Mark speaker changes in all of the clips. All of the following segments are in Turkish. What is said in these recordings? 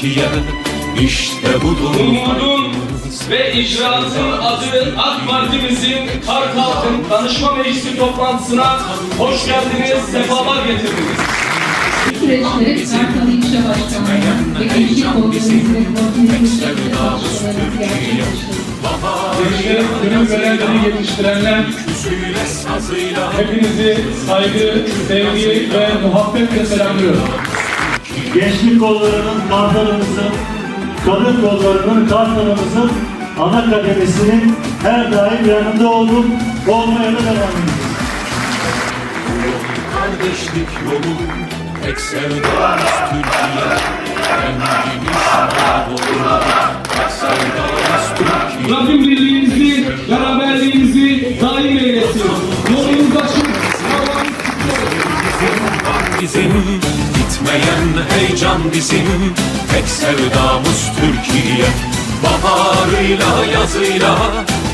Speaker 1: Türkiye işte budur
Speaker 2: Umudun ve icraatın adı AK Parti'mizin Kartal'ın Danışma Meclisi toplantısına hoş geldiniz, sefalar getirdiniz.
Speaker 3: süreçte Kartal İlçe Başkanlığı ve gerçekleştirdik.
Speaker 2: Gençlerin gönül verenleri yetiştirenler hepinizi saygı, sevgi ve muhabbetle selamlıyorum.
Speaker 4: Gençlik kollarının kartalımızın, kadın kollarının kartalımızın ana kademesinin her daim yanında oldum, olmaya da devam edeceğim.
Speaker 1: Kardeşlik yolu tek sevdamız Türkiye Rengimiz Anadolu Tek sevdamız Türkiye bizim Bitmeyen heyecan bizim. Tek sevdamız Türkiye Baharıyla yazıyla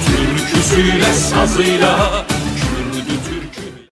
Speaker 1: Türküsüyle sazıyla